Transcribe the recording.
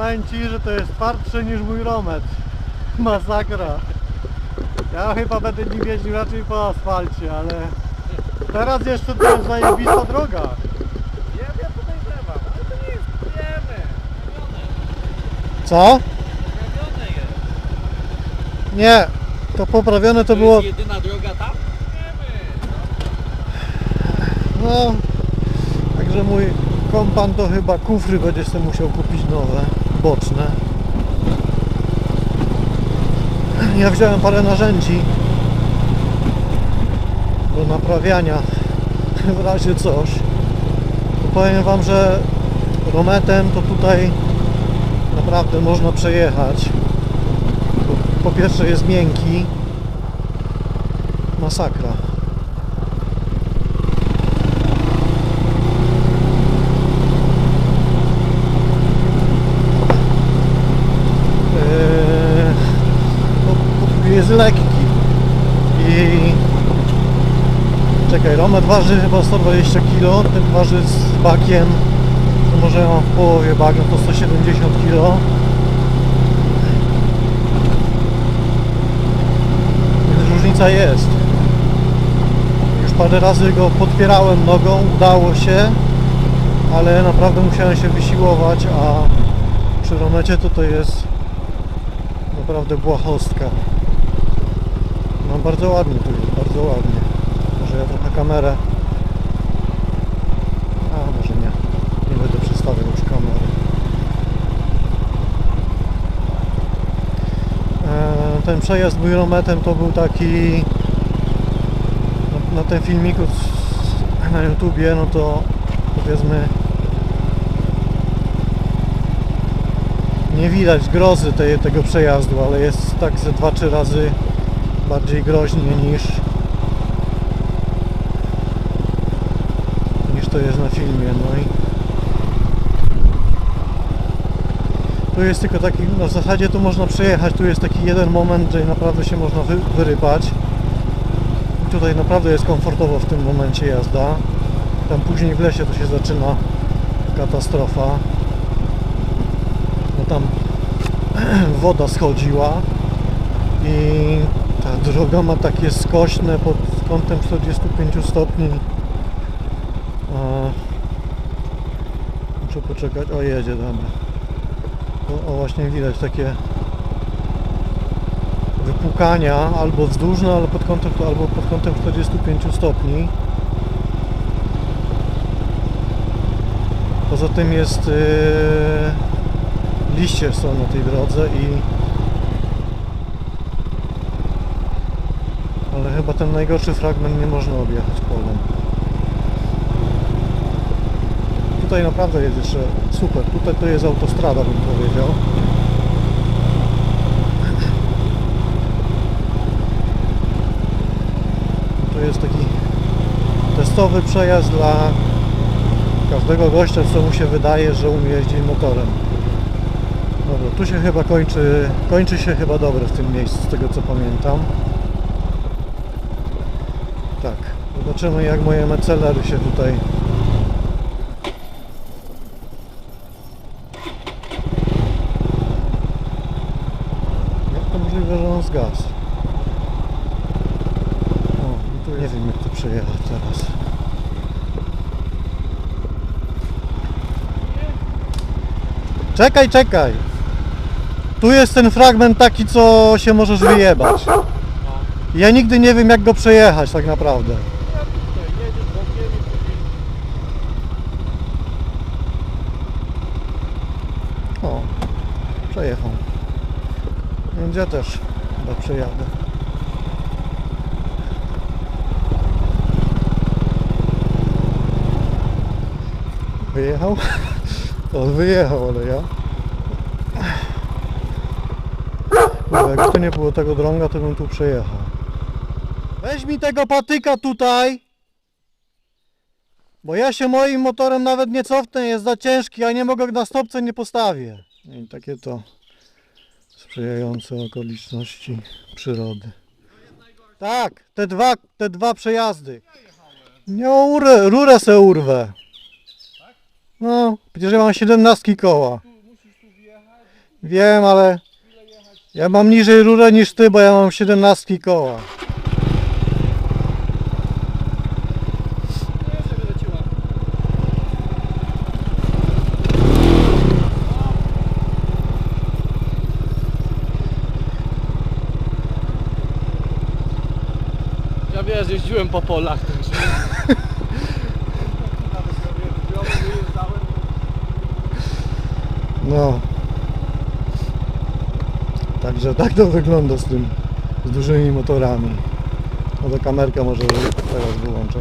Powiem Ci, że to jest twardsze niż mój romet. Masakra. Ja chyba będę nim jeździł raczej po asfalcie, ale teraz jeszcze to jest zajebista droga. Ja, ja podejrzewam, ale to nie jest, wiemy. Co? Robione jest. Nie, to poprawione to było... jedyna droga tam? Wiemy. No, także mój kompan to chyba kufry będzie sobie musiał kupić nowe, boczne. Ja wziąłem parę narzędzi do naprawiania w razie coś. Powiem Wam, że rometem to tutaj naprawdę można przejechać. Po pierwsze jest miękki. Masakra. Eee, po- po- jest lekki. I czekaj, Romet waży chyba 120 kg, ten waży z bakiem to może mam w połowie bak, no to 170 kg więc różnica jest. Już parę razy go podpierałem nogą, udało się ale naprawdę musiałem się wysiłować, a przy Romecie to to jest naprawdę błahostka. No bardzo ładnie tu jest, bardzo ładnie. Może ja trochę kamerę... A może nie. Nie będę przestawiał już kamery. E, Ten przejazd mój Rometem to był taki... Na, na tym filmiku na YouTubie, no to powiedzmy nie widać grozy tej, tego przejazdu, ale jest tak ze 2-3 razy bardziej groźnie niż niż to jest na filmie. No i tu jest tylko taki, no w zasadzie tu można przejechać, tu jest taki jeden moment, że naprawdę się można wy, wyrypać. Tutaj naprawdę jest komfortowo w tym momencie jazda. Tam później w lesie to się zaczyna katastrofa bo tam woda schodziła i ta droga ma takie skośne pod kątem 45 stopni. Muszę poczekać. O, jedzie, dobra. O, o właśnie widać takie wypukania albo wzdłużne, ale pod kątem, albo pod kątem 45 stopni. Poza tym jest yy, liście są na tej drodze i ale chyba ten najgorszy fragment nie można objechać polem. Tutaj naprawdę jest jeszcze super. Tutaj to jest autostrada bym powiedział. Tu jest taki testowy przejazd dla każdego gościa, co mu się wydaje, że umie jeździć motorem. Dobra, tu się chyba kończy, kończy się chyba dobre w tym miejscu, z tego co pamiętam. Tak, zobaczymy jak moje mecelery się tutaj Jak to możliwe, że on zgasł? O, no tu nie wiem jak tu przejechać teraz. Czekaj, czekaj. Tu jest ten fragment taki, co się możesz wyjebać. Ja nigdy nie wiem, jak go przejechać tak naprawdę. O, przejechał. Więc ja też chyba przejadę. Wyjechał? On wyjechał, ale ja... Bo jak to nie było tego drąga, to bym tu przejechał. Weź mi tego patyka tutaj! Bo ja się moim motorem nawet nie cofnę, jest za ciężki, a nie mogę na stopce nie postawię. I takie to sprzyjające okoliczności przyrody. Tak, te dwa, te dwa przejazdy. Nie urę, rurę se urwę. No, przecież ja mam 17 koła. Wiem, ale ja mam niżej rurę niż ty, bo ja mam 17 koła. Ja wiesz, jeździłem po polach, także... No. Także tak to wygląda z tym, z dużymi motorami. No to kamerka może teraz wyłączę.